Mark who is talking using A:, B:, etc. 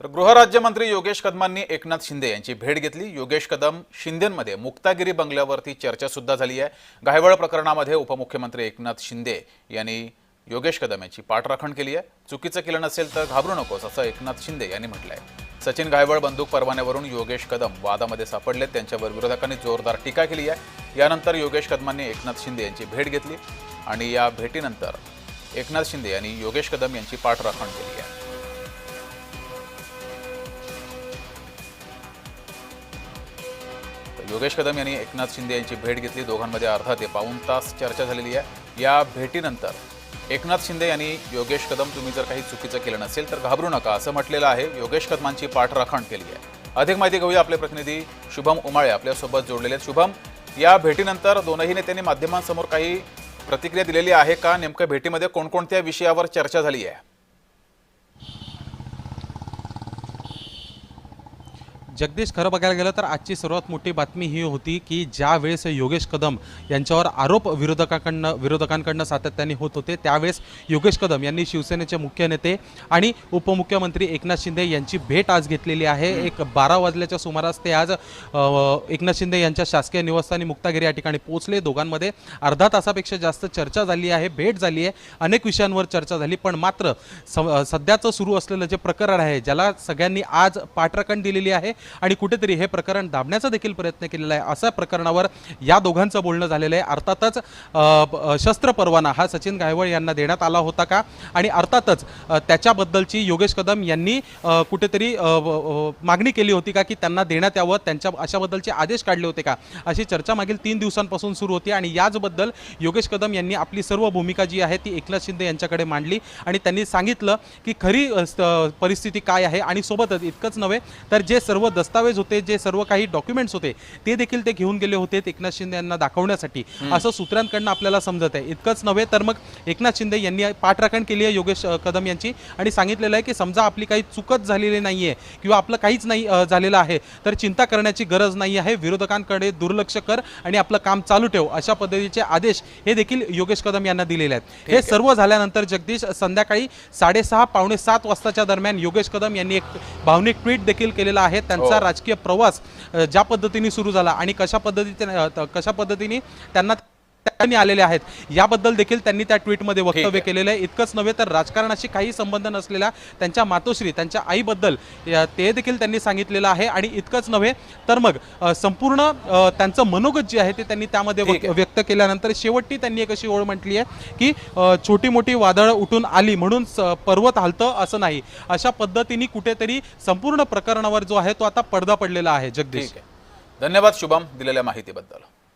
A: तर गृहराज्यमंत्री योगेश कदमांनी एकनाथ शिंदे यांची भेट घेतली. योगेश कदम शिंदेमध्ये मुक्तागिरी बंगल्यावरती चर्चासुद्धा झाली आहे. गायवळ प्रकरणामध्ये उपमुख्यमंत्री एकनाथ शिंदे यांनी योगेश कदम यांची पाठराखण केली आहे. चुकीचं केलं नसेल तर घाबरू नकोस असं एकनाथ शिंदे यांनी म्हटलं आहे सचिन गायवळ बंदूक परवान्यावरून योगेश कदम वादामध्ये सापडले त्यांच्यावर विरोधकांनी जोरदार टीका केली आहे. यानंतर योगेश कदमांनी एकनाथ शिंदे यांची भेट घेतली आणि या भेटीनंतर एकनाथ शिंदे यांनी योगेश कदम यांची पाठराखण केली आहे. योगेश कदम यांनी एकनाथ शिंदे यांची भेट घेतली. दोघांमध्ये अर्धा ते पाऊण तास चर्चा झालेली आहे. या भेटीनंतर एकनाथ शिंदे यांनी योगेश कदम तुम्ही जर काही चुकीचं केलं नसेल तर घाबरू नका असं म्हटलेलं आहे. योगेश कदमांची पाठराखण केली आहे. अधिक माहिती घेऊया आपले प्रतिनिधी शुभम उमाळे आपल्यासोबत जोडलेले आहेत. शुभम या भेटीनंतर दोनही नेत्यांनी माध्यमांसमोर काही प्रतिक्रिया दिलेली आहे का? नेमक्या भेटीमध्ये कोणकोणत्या विषयावर चर्चा झाली आहे?
B: जगदीश खरं बघायला गेलं तर आजची सर्वात मोठी बातमी ही होती की ज्या वेळेस योगेश कदम यांच्यावर आरोप विरोधकाकडनं विरोधकांकडनं सातत्याने होत होते त्यावेळेस योगेश कदम यांनी शिवसेनेचे मुख्य नेते आणि उपमुख्यमंत्री एकनाथ शिंदे यांची भेट आज घेतलेली आहे. एक बारा वाजल्याच्या सुमारास ते आज एकनाथ शिंदे यांच्या शासकीय निवासस्थानी मुक्तागिरी या ठिकाणी पोहोचले. दोघांमध्ये अर्धा तासापेक्षा जास्त चर्चा झाली आहे भेट झाली आहे. अनेक विषयांवर चर्चा झाली पण मात्र स- सध्याचं सुरू असलेलं जे प्रकरण आहे ज्याला सगळ्यांनी आज पाठराखण दिलेली आहे आणि कुठेतरी हे प्रकरण दाबण्याचा देखील प्रयत्न केलेला आहे. अशा प्रकरणावर या दोघांचं बोलणं झालेलं आहे. अर्थातच शस्त्र परवाना हा सचिन गायवळ यांना देण्यात आला होता का? आणि अर्थातच त्याच्याबद्दलची योगेश कदम यांनी कुठेतरी मागणी केली होती का की त्यांना देण्यात यावं? त्यांच्या अशाबद्दलचे आदेश काढले होते का? अशी चर्चा मागील तीन दिवसांपासून सुरू होती आणि याचबद्दल योगेश कदम यांनी आपली सर्व भूमिका जी आहे ती एकनाथ शिंदे यांच्याकडे मांडली आणि त्यांनी सांगितलं की खरी परिस्थिती काय आहे? आणि सोबतच इतकंच नव्हे तर जे सर्व दस्तावेज होते जे सर्व काही डॉक्युमेंट्स होते ते देखील ते घेऊन गेले होते एकनाथ शिंदे यांना दाखवण्यासाठी. असं सूत्रांकडनं आपल्याला समजत आहे. इतकंच नव्हे तर मग एकनाथ शिंदे यांनी पाठराखण केली आहे योगेश कदम यांची आणि सांगितलेलं आहे की समजा आपली काही चुकच झालेली नाही आहे किंवा आपलं काहीच नाही झालेलं आहे तर चिंता करण्याची गरज नाही आहे. विरोधकांकडे दुर्लक्ष कर आणि आपलं काम चालू ठेव अशा पद्धतीचे आदेश हे देखील योगेश कदम यांना दिलेले आहेत. हे सर्व झाल्यानंतर जगदीश संध्याकाळी साडेसहा पावणे सात वाजताच्या दरम्यान योगेश कदम यांनी एक भावनिक ट्विट देखील केलेला आहे. त्यांचा
A: त्यांचा
B: राजकीय प्रवास ज्या पद्धतीने सुरू झाला आणि कशा पद्धतीने कशा पद्धतीने त्यांना त्यांनी आलेले आहेत. याबद्दल देखील त्यांनी त्या ट्विटमध्ये वक्तव्य. केलेलं आहे. इतकंच नव्हे तर राजकारणाशी काही संबंध नसलेल्या त्यांच्या मातोश्री त्यांच्या आईबद्दल ते देखील त्यांनी सांगितलेलं आहे. आणि इतकंच नव्हे तर मग संपूर्ण त्यांचं मनोगत जे आहे ते त्यांनी त्यामध्ये. व्यक्त केल्यानंतर शेवटी त्यांनी एक अशी ओळ म्हटली आहे की छोटी मोठी वादळं उठून आली म्हणून पर्वत हालतं असं नाही. अशा पद्धतीने कुठेतरी संपूर्ण प्रकरणावर जो आहे तो आता पडदा पडलेला आहे. जगदीश.
A: धन्यवाद शुभम दिलेल्या माहितीबद्दल.